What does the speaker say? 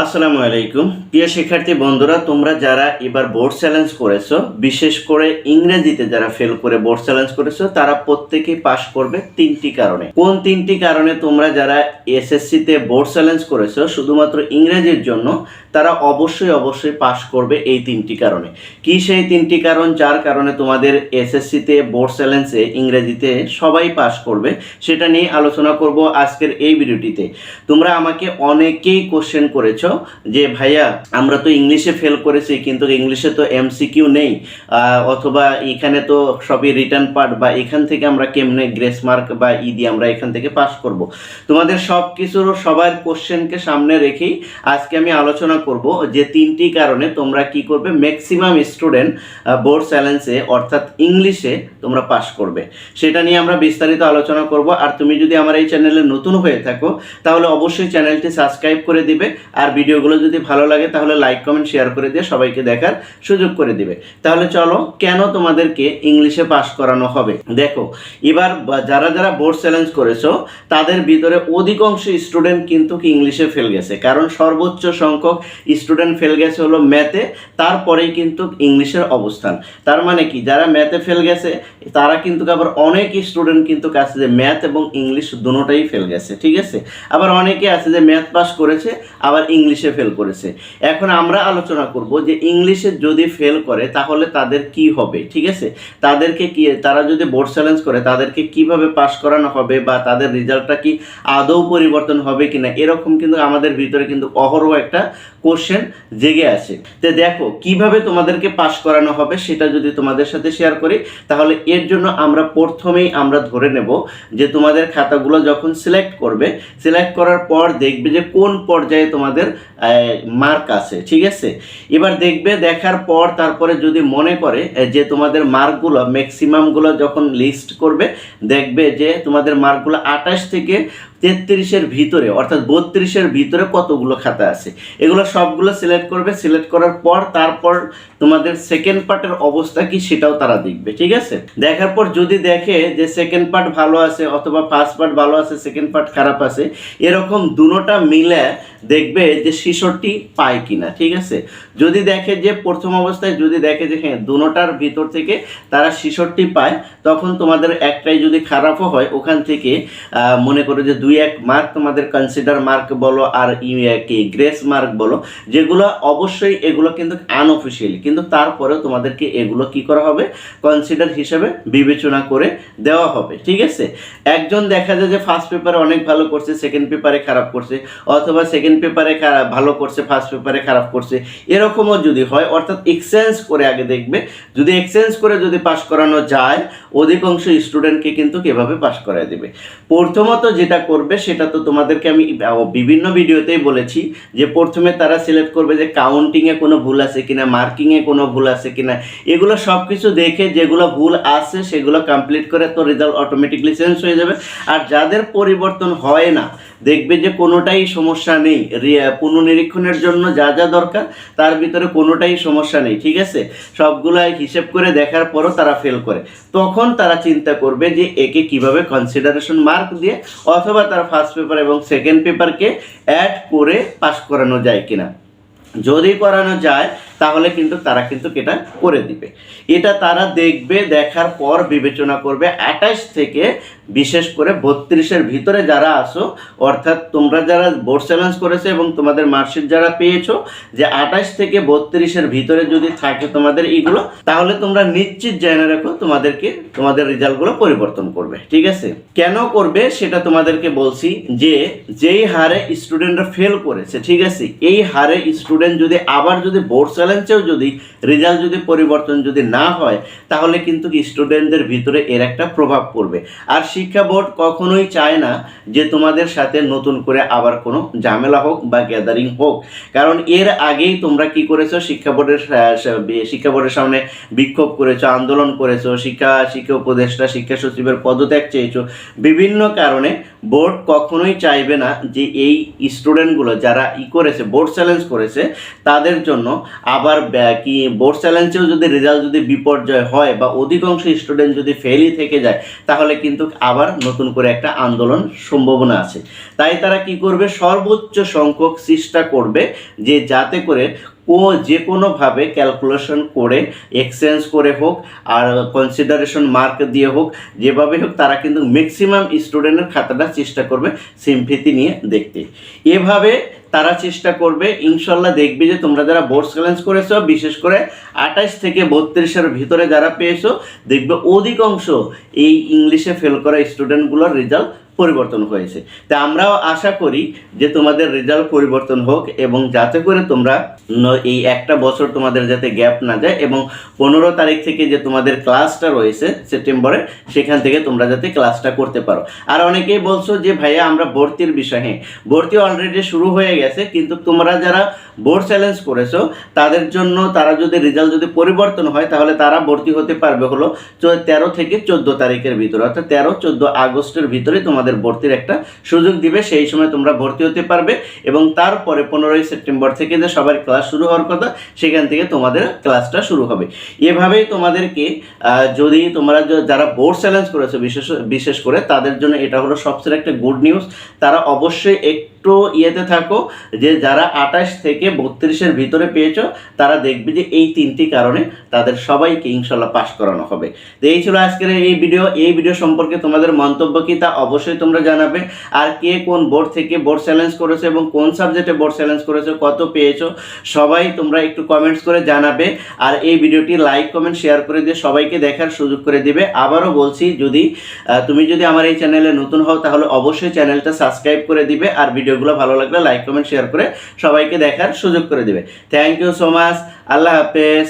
আসসালামু আলাইকুম। প্রিয় শিক্ষার্থী বন্ধুরা, তোমরা যারা এবার বোর্ড চ্যালেঞ্জ করেছ, বিশেষ করে ইংরেজিতে যারা ফেল করে বোর্ড চ্যালেঞ্জ করেছ, তারা প্রত্যেকেই পাশ করবে তিনটি কারণে। কোন তিনটি কারণে তোমরা যারা এসএসসিতে বোর্ড চ্যালেঞ্জ করেছ, শুধুমাত্র ইংরেজির জন্য, তারা অবশ্যই অবশ্যই পাশ করবে এই তিনটি কারণে। কি সেই তিনটি কারণ, যার কারণে তোমাদের এসএসসিতে বোর্ড চ্যালেঞ্জে ইংরেজিতে সবাই পাশ করবে, সেটা নিয়ে আলোচনা করব আজকের এই ভিডিওটিতে। তোমরা আমাকে অনেকেই কোশ্চেন করেছ যে, ভাইয়া, আমরা তো ইংলিশে ফেল করেছি, কিন্তু ইংলিশে তো এমসিকিউ নেই অথবা এখানে তো সবই রিটার্ন পার্ট বা এখান থেকে আমরা কেমনে গ্রেস মার্ক বা ই দিয়ে আমরা এখান থেকে পাস করব? তোমাদের সব কিছুর সবার কোশ্চেনকে সামনে রেখেই আজকে আমি আলোচনা করব যে, তিনটি কারণে তোমরা কি করবে? ম্যাক্সিমাম স্টুডেন্ট বোর্ড চ্যালেঞ্জে অর্থাৎ ইংলিশে তোমরা পাস করবে। সেটা নিয়ে আমরা বিস্তারিত আলোচনা করব। আর তুমি যদি আমার এই চ্যানেলে নতুন হয়ে থাকো, তাহলে অবশ্যই চ্যানেলটি সাবস্ক্রাইব করে দিবে। আর ভিডিওগুলো যদি ভালো লাগে, তাহলে লাইক কমেন্ট শেয়ার করে দিয়ে সবাইকে দেখার সুযোগ করে দিবে। তাহলে চলো, কেন তোমাদেরকে ইংলিশে পাস করানো হবে? দেখো, এবার যারা যারা বোর্ড চ্যালেঞ্জ করেছ, তাদের ভিতরে অধিকাংশ স্টুডেন্ট কিন্তু ইংলিশে ফেল গেছে। কারণ সর্বোচ্চ সংখ্যক স্টুডেন্ট ফেল গেছে হলো ম্যাথে তারপরেই কিন্তু ইংলিশের অবস্থান। তার মানে কি? যারা ম্যাথে ফেল গেছে, তারা কিন্তু আবার অনেক স্টুডেন্ট কিন্তু কাছে যে ম্যাথ এবং ইংলিশ দুটোটাই ফেল গেছে, ঠিক আছে? আবার অনেকে আছে যে ম্যাথ পাস করেছে, আবার ইংলিশে ফেল করেছে। এখন আমরা আলোচনা করব যে ইংলিশে যদি ফেল করে, তাহলে তাদের কি হবে, ঠিক আছে? তাদেরকে কি, তারা যদি বোর্ড চ্যালেঞ্জ করে, তাদেরকে কীভাবে পাশ করানো হবে বা তাদের রেজাল্টটা কি আদৌ পরিবর্তন হবে কিনা, এরকম কিন্তু আমাদের ভিতরে কিন্তু অহরহ একটা কোশ্চেন জেগে আছে। তো দেখো, কীভাবে তোমাদেরকে পাশ করানো হবে সেটা যদি তোমাদের সাথে শেয়ার করি, তাহলে এর জন্য আমরা প্রথমেই আমরা ধরে নেব যে তোমাদের খাতাগুলো যখন সিলেক্ট করবে সিলেক্ট করার পর দেখবে যে কোন পর্যায়ে তোমাদের মার্ক আছে, ঠিক আছে? এবার দেখবে, দেখার পর তারপরে যদি মনে করে যে তোমাদের মার্কগুলো ম্যাক্সিমামগুলো যখন লিস্ট করবে, দেখবে যে তোমাদের মার্কগুলো আঠাশ থেকে তেত্রিশের ভিতরে, অর্থাৎ বত্রিশের ভিতরে কতগুলো খাতা আছে? এগুলো সবগুলো সিলেক্ট করবে সিলেক্ট করার পর তারপর তোমাদের সেকেন্ড পার্টের অবস্থা কি সেটাও তারা দেখবে, ঠিক আছে? দেখার পর যদি দেখে যে সেকেন্ড পার্ট ভালো আছে অথবা ফার্স্ট পার্ট ভালো আছে সেকেন্ড পার্ট খারাপ আছে, এরকম দুটোটা মিলে দেখবে যে শিশরটি পায় কিনা, ঠিক আছে? যদি দেখে যে প্রথম অবস্থায় যদি দেখে যে হ্যাঁ দুটোটার ভিতর থেকে তারা শিশরটি পায়, তখন তোমাদের একটাই যদি খারাপও হয়, ওখান থেকে মনে করো যে দুই এক মার্ক তোমাদের কনসিডার মার্ক বলো আর কি গ্রেস মার্ক বলো, যেগুলো অবশ্যই এগুলো কিন্তু আনঅফিসিয়ালি কিন্তু তারপরেও তোমাদেরকে এগুলো কি করা হবে? কনসিডার হিসেবে বিবেচনা করে দেওয়া হবে, ঠিক আছে? একজন দেখা যায় যে ফার্স্ট পেপারে অনেক ভালো করছে সেকেন্ড পেপারে খারাপ করছে, অথবা সেকেন্ড পেপারে ভালো করছে ফার্স্ট পেপারে খারাপ করছে, এরকমও যদি হয়, অর্থাৎ এক্সচেঞ্জ করে আগে দেখবে, যদি এক্সচেঞ্জ করে যদি পাশ করানো যায়, অধিকাংশ স্টুডেন্টকে কিন্তু কীভাবে পাশ করায় দেবে। প্রথমত যেটা করবে সেটা তো তোমাদেরকে আমি বিভিন্ন ভিডিওতেই বলেছি যে প্রথমে তারা সিলেক্ট করবে যে কাউন্টিংয়ে কোনো ভুল আছে কিনা মার্কিংয়ে কোনো ভুল আছে কিনা। এগুলো সব কিছু দেখে যেগুলো ভুল আছে সেগুলো কমপ্লিট করে তো রেজাল্ট অটোমেটিকলি চেঞ্জ হয়ে যাবে। আর যাদের পরিবর্তন হয় না দেখবে যে কোনোটাই সমস্যা নেই। রি- পুনর্নিরীক্ষণের জন্য যা যা দরকার, তার ভিতরে কোনোটাই সমস্যা নেই, ঠিক আছে? সবগুলো হিসেব করে দেখার পরও তারা ফেল করে। তখন তারা চিন্তা করবে যে একে কীভাবে কনসিডারেশন মার্ক দিয়ে অথবা তার ফার্স্ট পেপার এবং সেকেন্ড পেপারকে অ্যাড করে পাস করানো যায় কিনা। যদি করানো যায় তাহলে কিন্তু তারা কিন্তু এটা করে দিবে। এটা তারা দেখবে, দেখার পর বিবেচনা করবে। আঠাশ থেকে বিশেষ করে বত্রিশের ভিতরে যারা আসো অর্থাৎ তোমরা যারা বোর্ড চ্যালেঞ্জ করেছ এবং তোমাদের মার্কশিট যারা পেয়েছ, যে আঠাশ থেকে বত্রিশের ভিতরে যদি থাকে তোমাদের এইগুলো, তাহলে তোমরা নিশ্চিত জেনে রাখো তোমাদেরকে, তোমাদের রেজাল্টগুলো পরিবর্তন করবে। ঠিক আছে? কেন করবে সেটা তোমাদেরকে বলছি যে, যেই হারে স্টুডেন্টরা ফেল করেছে, ঠিক আছে? এই হারে স্টুডেন্ট যদি আবার যদি বোর্ড চ্যালেঞ্জেও যদি, রেজাল্ট যদি পরিবর্তন যদি না হয়, তাহলে কিন্তু স্টুডেন্টদের ভিতরে এর একটা প্রভাব পড়বে। আর শিক্ষা বোর্ড কখনোই চায় না যে তোমাদের সাথে নতুন করে আবার কোনো ঝামেলা হোক বা গ্যাদারিং হোক। কারণ এর আগেই তোমরা কি করেছ, শিক্ষা বোর্ডের শিক্ষা বোর্ডের সামনে বিক্ষোভ করেছ, আন্দোলন করেছ, শিক্ষা শিক্ষা উপদেষ্টা, শিক্ষা সচিবের পদত্যাগ চেয়েছো। বিভিন্ন কারণে বোর্ড কখনোই চাইবে না যে এই স্টুডেন্টগুলো যারা ই করেছে, বোর্ড চ্যালেঞ্জ করেছে, তাদের জন্য আবার কি বোর্ড চ্যালেঞ্জেও যদি রেজাল্ট যদি বিপর্যয় হয় বা অধিকাংশ স্টুডেন্ট যদি ফেলই থেকে যায়, তাহলে কিন্তু আবার নতুন করে একটা আন্দোলন সম্ভাবনা আছে। তাই তারা কি করবে? সর্বোচ্চ সংখ্যক চেষ্টা করবে যে যাতে করে ও যে কোনোভাবে ক্যালকুলেশন করে এক্সচেঞ্জ করে হোক আর কনসিডারেশন মার্ক দিয়ে হোক, যেভাবে হোক তারা কিন্তু ম্যাক্সিমাম স্টুডেন্টের খাতাটা চেষ্টা করবে সিমফিতি নিয়ে দেখতে। এভাবে তারা চেষ্টা করবে, ইনশাল্লাহ দেখবে যে তোমরা যারা বোর্ড চ্যালেঞ্জ করেছ, বিশেষ করে আঠাশ থেকে বত্রিশের ভিতরে যারা পেয়েছ, দেখবে অধিকাংশ এই ইংলিশে ফেল করা স্টুডেন্টগুলোর রেজাল্ট পরিবর্তন হয়েছে। তা আমরাও আশা করি যে তোমাদের রেজাল্ট পরিবর্তন হোক এবং যাতে করে তোমরা এই একটা বছর তোমাদের যাতে গ্যাপ না যায় এবং পনেরো তারিখ থেকে যে তোমাদের ক্লাসটা রয়েছে সেপ্টেম্বরে সেখান থেকে তোমরা যাতে ক্লাসটা করতে পারো। আর অনেকেই বলছো যে, ভাইয়া, আমরা ভর্তির বিষয়ে। হ্যাঁ ভর্তি অলরেডি শুরু হয়ে গেছে, কিন্তু তোমরা যারা বোর্ড চ্যালেঞ্জ করেছ, তাদের জন্য তারা যদি রেজাল্ট যদি পরিবর্তন হয়, তাহলে তারা ভর্তি হতে পারবে হলো তেরো থেকে চোদ্দ তারিখের ভিতরে, অর্থাৎ তেরো, চোদ্দ আগস্টের ভিতরে তোমাদের ভর্তির একটা সুযোগ দিবে, সেই সময় তোমরা ভর্তি হতে পারবে এবং তারপরে পনেরোই সেপ্টেম্বর থেকে যে সবার ক্লাস শুরু হওয়ার কথা, সেখান থেকে তোমাদের ক্লাসটা শুরু হবে। এভাবেই তোমাদেরকে যদি তোমরা যারা বোর্ড চ্যালেঞ্জ করেছ বিশেষ বিশেষ করে, তাদের জন্য এটা হলো সবচেয়ে একটা গুড নিউজ তারা অবশ্যই একটু ইয়েতে থাকো, যে যারা আঠাশ থেকে বত্রিশের ভিতরে পেয়েছ, তারা দেখবে যে এই তিনটি কারণে তাদের সবাইকে ইনশাল্লাহ পাশ করানো হবে। তো এই ছিল আজকের এই ভিডিও। এই ভিডিও সম্পর্কে তোমাদের মন্তব্য কি তা অবশ্যই তোমরা জানাবে। আর কে কোন বোর্ড থেকে বোর্ড চ্যালেঞ্জ করেছ এবং কোন সাবজেক্টে বোর্ড চ্যালেঞ্জ করেছ, কত পেয়েছ, সবাই তোমরা একটু কমেন্টস করে জানাবে। আর এই ভিডিওটি লাইক কমেন্ট শেয়ার করে দিয়ে সবাইকে দেখার সুযোগ করে দিবে। আবারও বলছি, যদি তুমি যদি আমার এই চ্যানেলে নতুন হও, তাহলে অবশ্যই চ্যানেলটা সাবস্ক্রাইব করে দিবে। আর ভিডিওগুলো ভালো লাগলে লাইক, কমেন্ট শেয়ার করে সবাইকে দেখার সুযোগ করে দেবে। থ্যাংক ইউ সো মাচ আল্লাহ হাফেজ।